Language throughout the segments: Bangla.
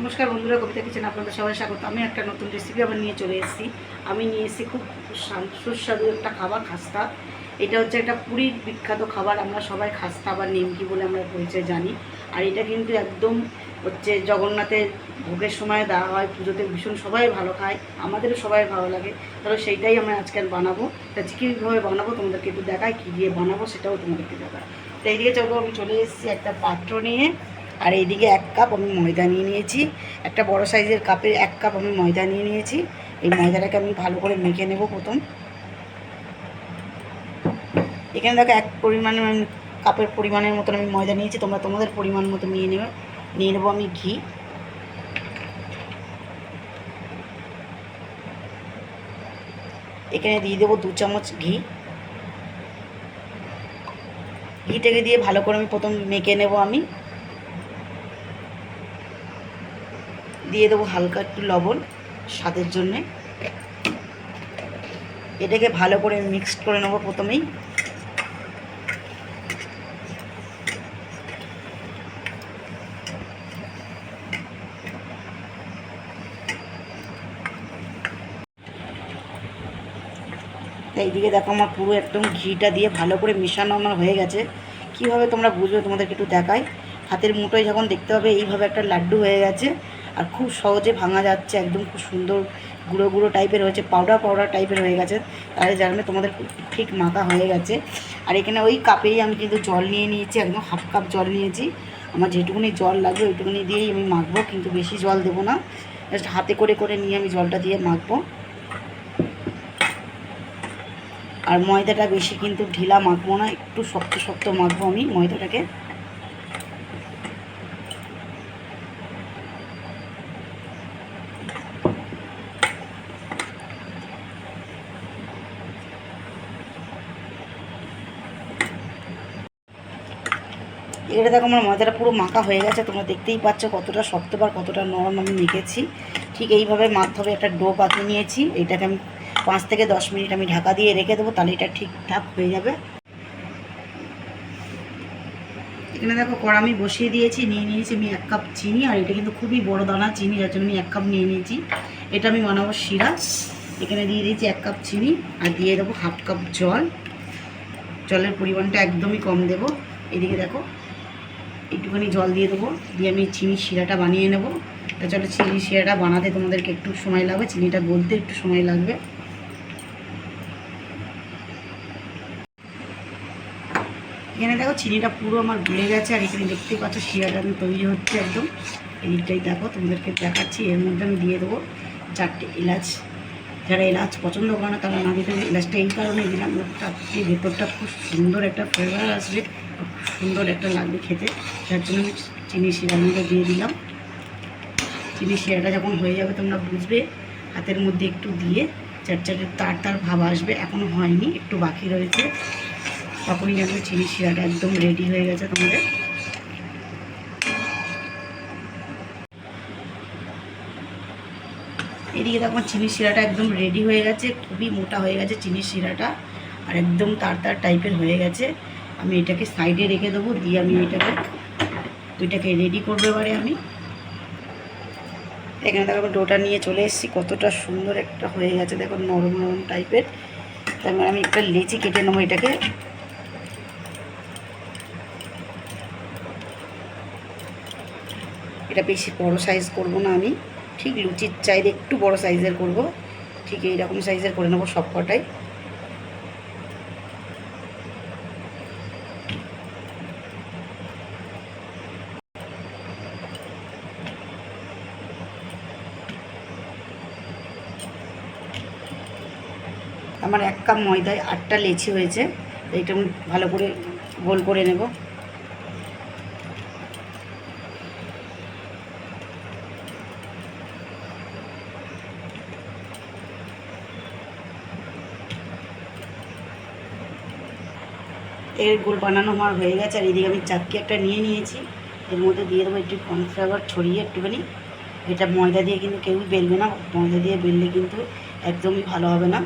নমস্কার বন্ধুরা, কবিতা কিচেন আপনাদের সবাই স্বাগত। আমি একটা নতুন রেসিপি আবার নিয়ে চলে এসেছি। আমি নিয়ে এসেছি খুব সুস্বাদু একটা খাবার, খাস্তা। এটা হচ্ছে একটা পুরীর বিখ্যাত খাবার, আমরা সবাই খাস্তা বা নিমকি বলে আমরা পরিচয় জানি। আর এটা কিন্তু একদম হচ্ছে জগন্নাথের ভোগের সময় দেওয়া হয়, পুজোতে ভীষণ সবাই ভালো খায়, আমাদেরও সবাই ভালো লাগে। তাহলে সেইটাই আমি আজকাল বানাবো। তা কীভাবে বানাবো তোমাদেরকে একটু দেখায় কী দিয়ে বানাবো সেটাও তোমাদেরকে দেখায় তো এইদিকে চলো, আমি চলে এসেছি একটা পাত্র নিয়ে। আর এইদিকে এক কাপ আমি ময়দা নিয়ে নিয়েছি। একটা বড় সাইজের কাপে এক কাপ আমি ময়দা নিয়ে নিয়েছি। এই ময়দাটাকে আমি ভালো করে মেখে নেব প্রথম। এখানে দেখো এক পরিমাণে কাপের পরিমাণের মতন আমি ময়দা নিয়েছি। তোমরা তোমাদের পরিমাণ মতো নিয়ে নেবে। নিয়ে নেব আমি ঘি। এখানে দিয়ে দেবো দু চামচ ঘি। ঘিটাকে দিয়ে ভালো করে আমি প্রথম মেখে নেব আমি। দিয়ে দেবো হালকা একটু লবণ স্বাদের জন্যে। এটাকে ভালো করে মিক্সড করে নেব প্রথমেই। এইদিকে দেখো আমার পুরো একদম ঘিটা দিয়ে ভালো করে মেশানো আমার হয়ে গেছে। কীভাবে তোমরা বুঝবে তোমাদেরকে একটু দেখাই। হাতের মুঠোয় যখন দেখতে হবে এইভাবে একটা লাড্ডু হয়ে গেছে। আর খুব সহজে ভাঙা যাচ্ছে, একদম খুব সুন্দর গুঁড়ো গুঁড়ো টাইপের হয়েছে পাউডার পাউডার টাইপের হয়ে গেছে। তাহলে জানবে তোমাদের ঠিক মাখা হয়ে গেছে। আর এখানে ওই কাপেই আমি কিন্তু জল নিয়ে নিয়েছি, একদম হাফ কাপ জল নিয়েছি। আমার যেটুকুনি জল লাগবে ওইটুকুনি দিয়েই আমি মাখবো, কিন্তু বেশি জল দেবো না। জাস্ট হাতে করে করে নিয়ে আমি জলটা দিয়ে মাখবো। আর ময়দাটা বেশি কিন্তু ঢিলা মাখবো না, একটু শক্ত শক্ত মাখবো আমি ময়দাটাকে। এটা দেখো আমার ময়দাটা পুরো মাখা হয়ে গেছে, তোমরা দেখতেই পাচ্ছ কতটা শক্ত বা কতটা নরম আমি মেখেছি। ঠিক এইভাবে হবে একটা ডো পাতিয়ে নিয়েছি, এটাকে আমি পাঁচ থেকে দশ মিনিট আমি ঢাকা দিয়ে রেখে দেবো, তাহলে এটা ঠিকঠাক হয়ে যাবে। এখানে দেখো কড়া আমি বসিয়ে দিয়েছি, নিয়ে নিয়েছি আমি এক কাপ চিনি, আর এটা কিন্তু খুবই বড় দানা চিনি, যার জন্য আমি এক কাপ নিয়ে নিয়েছি। এটা আমি বানাবো শিরা, এখানে দিয়ে দিয়েছি এক কাপ চিনি, আর দিয়ে দেবো হাফ কাপ জল। জলের পরিমাণটা একদমই কম দেবো। এদিকে দেখো একটুখানি জল দিয়ে দেবো। দিয়ে আমি চিনি শিরাটা বানিয়ে নেব। তা চলো চিনি শিরাটা বানাতে তোমাদেরকে একটু সময় লাগবে। চিনিটা গলতে একটু সময় লাগবে। এখানে দেখো চিনিটা পুরো আমার গলে গেছে, আর এখানে দেখতেই পাচ্ছ শিরাটা আমি তৈরি হচ্ছে একদম। এদিকটাই দেখো, তোমাদেরকে দেখাচ্ছি। এর মধ্যে আমি দিয়ে দেবো চারটে এলাচ। যারা এলাচ পছন্দ করে না, তারা না দিতে। এলাচটা এই কারণে দিলাম। চারটে ভেতরটা খুব সুন্দর একটা ফ্লেভার আসবে। সুন্দর একটা লাগবে খেতে। যার জন্য আমি চিনি শিরার মধ্যে দিয়ে দিলাম। চিনি শিরাটা যখন হয়ে যাবে তোমরা বুঝবে, হাতের মধ্যে একটু দিয়ে চার চারটে তার তার ভাব আসবে এখনও হয়নি, একটু বাকি রয়েছে। তখনই জানবে চিনি শিরাটা একদম রেডি হয়ে গেছে তোমাদের। এদিকে দেখো চিনি শিরাটা একদম রেডি হয়ে গেছে, খুবই মোটা হয়ে গেছে চিনি শিরাটা, আর একদম তার তার টাইপের হয়ে গেছে। আমি এটাকে সাইডে রেখে দেবো, দিয়ে আমি এটাকে ওইটাকে রেডি করব এবারে আমি। এখানে দেখো আমি ডোটা নিয়ে চলে এসেছি, কতটা সুন্দর একটা হয়ে গেছে, দেখো নরম নরম টাইপের। তারপর আমি একটা লেচি কেটে নেব এটাকে। এটা বেশি বড় সাইজ করব না আমি, ঠিক লুচির চাইলে একটু বড় সাইজের করব, ঠিক এইরকম সাইজের করে নেব সব কটাই আমার এক কাপ ময়দায় আটটা লেচি হয়েছে এটা আমি ভালো করে গোল করে নেব। এর গোল বানানো আমার হয়ে গেছে, আর এদিকে আমি চাটকি একটা নিয়ে নিয়েছি। এর মধ্যে দিয়ে দেবো একটু কর্নফ্লাওয়ার ছড়িয়ে একটুখানি। এটা ময়দা দিয়ে কিন্তু কেউই বেলবে না, ময়দা দিয়ে বেললে কিন্তু একদমই ভালো হবে না।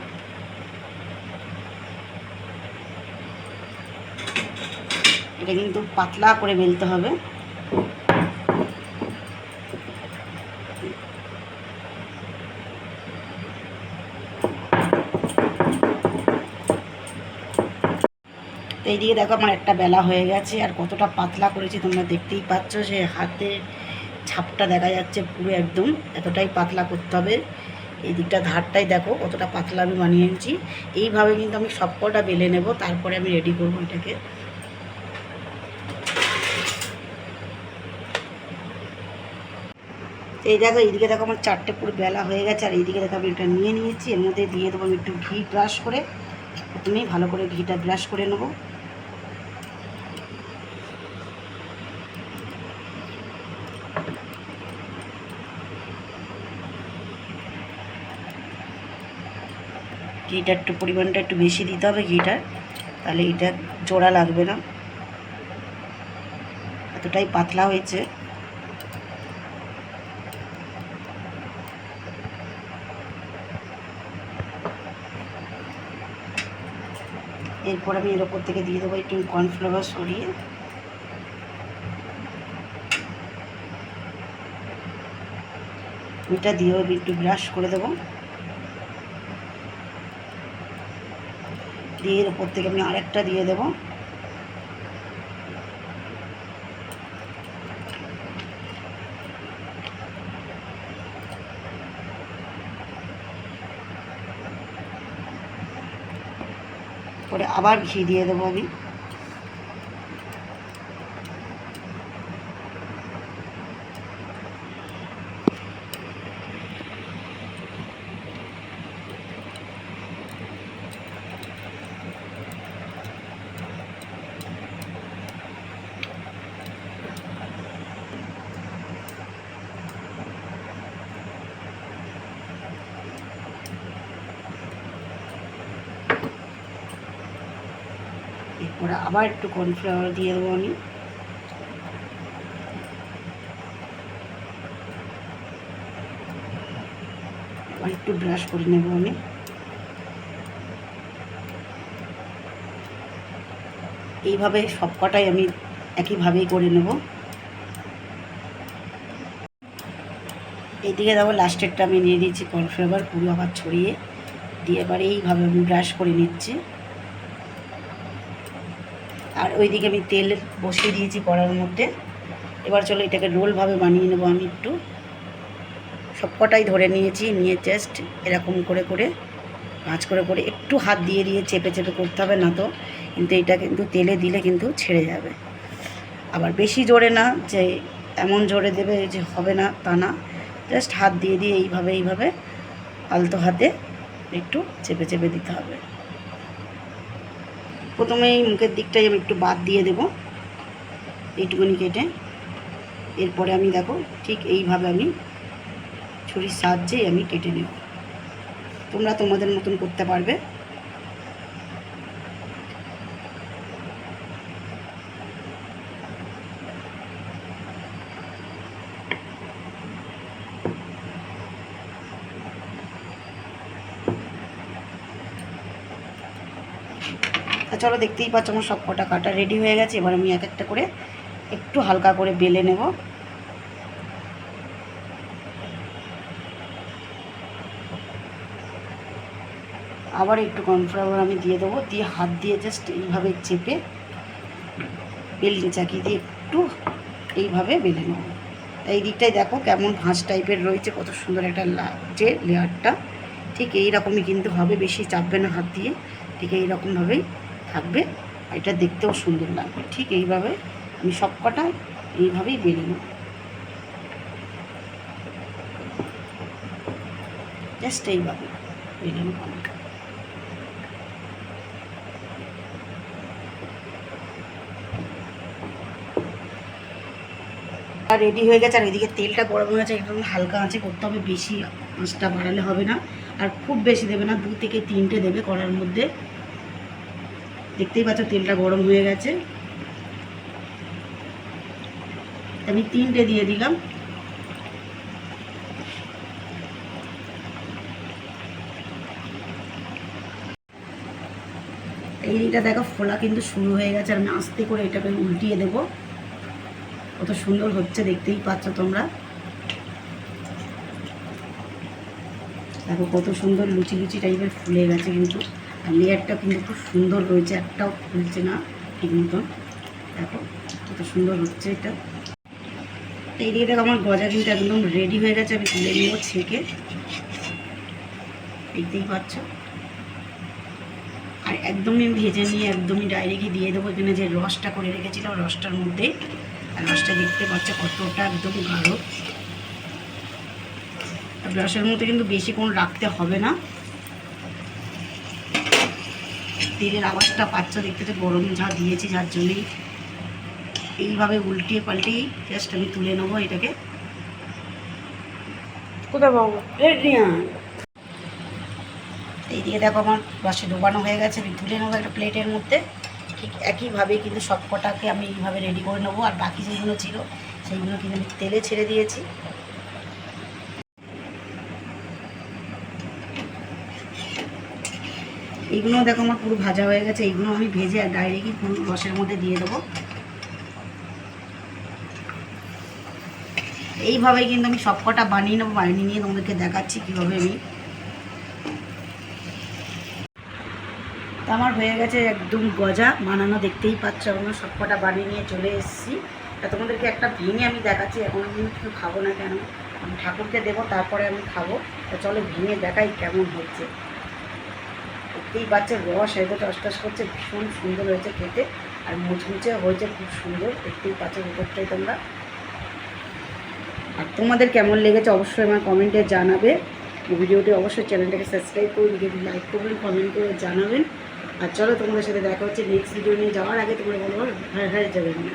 এটা কিন্তু পাতলা করে বেলতে হবে। এইদিকে দেখো আমার একটা বেলা হয়ে গেছে, আর কতটা পাতলা করেছি তোমরা দেখতেই পাচ্ছ সে হাতে ছাপটা দেখা যাচ্ছে পুরো একদম, এতটাই পাতলা করতে হবে। এই দিকটা ধারটাই দেখো কতটা পাতলা আমি বানিয়ে এনেছি। এইভাবে কিন্তু আমি সবকটা বেলে নেব, তারপরে আমি রেডি করব এটাকে। তো এই দেখো, এইদিকে দেখো আমার চারটে পুরো বেলা হয়ে গেছে, আর এইদিকে দেখো আমি এটা নিয়ে নিয়েছি। এর মধ্যে দিয়ে দেবো আমি একটু ঘি ব্রাশ করে। প্রথমেই ভালো করে ঘিটা ব্রাশ করে নেব। ঘিটা একটু পরিমাণটা একটু বেশি দিতে হবে ঘিটার, তাহলে এটা জোড়া লাগবে না। এতটাই পাতলা হয়েছে। এরপর আমি এর ওপর থেকে দিয়ে দেবো একটু কর্নফ্লাওয়ার সরিয়ে। এটা দিয়েও একটু ব্রাশ করে দেবো। দিয়ে এর ওপর থেকে আমি আরেকটা দিয়ে দেবো পরে আবার ঘি দিয়ে দেবো আমি। এরপরে আবার একটু কর্নফ্লাওয়ার দিয়ে দেবো আমি। আবার একটু ব্রাশ করে নেব আমি। এইভাবে সবকটাই আমি একইভাবেই করে নেব। এইদিকে দেখো, লাস্টেরটা আমি নিয়ে দিয়েছি কর্নফ্লাওয়ার, পুরো আবার ছড়িয়ে। দিয়ে এবার এইভাবে আমি ব্রাশ করে নিচ্ছি। আর ওইদিকে আমি তেল বসিয়ে দিয়েছি কড়ার মধ্যে। এবার চলো এটাকে রোলভাবে বানিয়ে নেব আমি একটু। সবকটাই ধরে নিয়েছি, নিয়ে জাস্ট এরকম করে করে ভাঁজ করে করে একটু হাত দিয়ে দিয়ে চেপে চেপে করতে হবে না তো, কিন্তু এটা কিন্তু তেলে দিলে কিন্তু ছেড়ে যাবে। আবার বেশি জোরে না, যে এমন জোরে দেবে যে হবে না তা না জাস্ট হাত দিয়ে দিয়ে এইভাবে এইভাবে আলতো হাতে একটু চেপে চেপে দিতে হবে। প্রথমে এই মুখের দিকটাই আমি একটু বাদ দিয়ে দেব। এইটুকুনি কেটে। এরপরে আমি দেখো, ঠিক এইভাবে আমি ছুরির সাহায্যেই আমি কেটে নেব। তোমরা তোমাদের মতন করতে পারবে। তা চলো দেখতেই পাচ্ছ আমার সব কটা কাটা রেডি হয়ে গেছে। এবার আমি এক একটা করে একটু হালকা করে বেলে নেব। আবার একটু কর্নফ্লাওয়ার আমি দিয়ে দেবো। দিয়ে হাত দিয়ে জাস্ট এইভাবে চেপে বেলিং চাকি দিয়ে একটু এইভাবে বেলে নেব। এই দিকটাই দেখো কেমন ভাঁজ টাইপের রয়েছে, কত সুন্দর একটা লাগছে লেয়ারটা ঠিক এই রকমই কিন্তু হবে, বেশি চাপবে না হাত দিয়ে। ঠিক এই রকমভাবেই থাকবে, আর এটা দেখতেও সুন্দর লাগবে। ঠিক এইভাবে আমি সব কটা এইভাবেই বেলে নেব। জাস্ট এইভাবে বেলে নেব রেডি হয়ে গেছে, আর এদিকে তেলটা গরম হয়ে গেছে একদম হালকা আঁচে করতে হবে, বেশি আঁচটা বাড়ালে হবে না। আর খুব বেশি দেবে না, দু থেকে তিনটে দেবে কড়ার মধ্যে। দেখতেই পাচ্ছ, তেলটা গরম হয়ে গেছে। আমি তিনটে দিয়ে দিলাম। এই দিকটা দেখো, ফোলা কিন্তু শুরু হয়ে গেছে, আর আমি আস্তে করে এটাকে উল্টিয়ে দেবো। কত সুন্দর হচ্ছে, দেখতেই পাচ্ছ তোমরা। দেখো, কত সুন্দর লুচি লুচি টাইপের ফুলে গেছে কিন্তু। আর লেয়ারটা কিন্তু খুব সুন্দর রয়েছে, একটাও খুলছে না ঠিক মতন। দেখো, কত সুন্দর হচ্ছে এটা। তো এইদিকে দেখো আমার গজা কিন্তু একদম রেডি হয়ে গেছে, আমি তুলে নিব ছেঁকে। দেখতেই পাচ্ছ? আর একদমই ভেজে নিয়ে একদমই ডাইরেক্টই দিয়ে দেবো এখানে যে রসটা করে রেখেছিলাম, রসটার মধ্যে। আর রসটা দেখতে পাচ্ছ কতটা একদম গাঢ়। রসের মধ্যে কিন্তু বেশি কোনো রাখতে হবে না। তেলের আওয়াজটা পাচ্ছ দেখতে তো গরম যা দিয়েছি যার জন্যই। এইভাবে উল্টিয়ে পাল্টেই জাস্ট আমি তুলে নেব এটাকে। কোথায় পাবো? এইদিকে দেখো আমার রসে ডোবানো হয়ে গেছে আমি তুলে নেব একটা প্লেটের মধ্যে। ঠিক একইভাবে কিন্তু সব কটাকে আমি এইভাবে রেডি করে নেব। আর বাকি যেগুলো ছিল সেইগুলো কিন্তু আমি তেলে ছেড়ে দিয়েছি। এইগুলো দেখো আমার পুরো ভাজা হয়ে গেছে এইগুলো আমি ভেজে আর ডাইরেক্টই পুরো রসের মধ্যে দিয়ে দেবো। এইভাবেই কিন্তু আমি সব কটা বানিয়ে নেব, বানিয়ে নিয়ে তোমাদেরকে দেখাচ্ছি কীভাবে আমি। আমার হয়ে গেছে একদম গজা, বানানো দেখতেই পাচ্ছ আমরা সব কটা বানিয়ে নিয়ে চলে এসেছি। তা তোমাদেরকে একটা ভেঙে আমি দেখাচ্ছি, এখন আমি কিছু খাব না কেন? আমি ঠাকুরকে দেবো, তারপরে আমি খাব। তো চলো ভেঙে দেখাই কেমন হচ্ছে। দেখতেই পাচ্ছে রস এত টস টস করছে, ভীষণ সুন্দর হয়েছে খেতে আর মুচমুচে হয়েছে, খুব সুন্দর। দেখতেই পাচ্ছ উপরটাই তোমরা। আর তোমাদের কেমন লেগেছে অবশ্যই আমার কমেন্টে জানাবে। ভিডিওটি অবশ্যই চ্যানেলটাকে সাবস্ক্রাইব করে ভিডিওটি লাইক করবেন কমেন্ট করে জানাবেন। আর চলো তোমাদের সাথে দেখা হচ্ছে নেক্সট ভিডিও নিয়ে। যাওয়ার আগে তোমরা বলো হ্যাঁ হ্যাঁ যাবেন না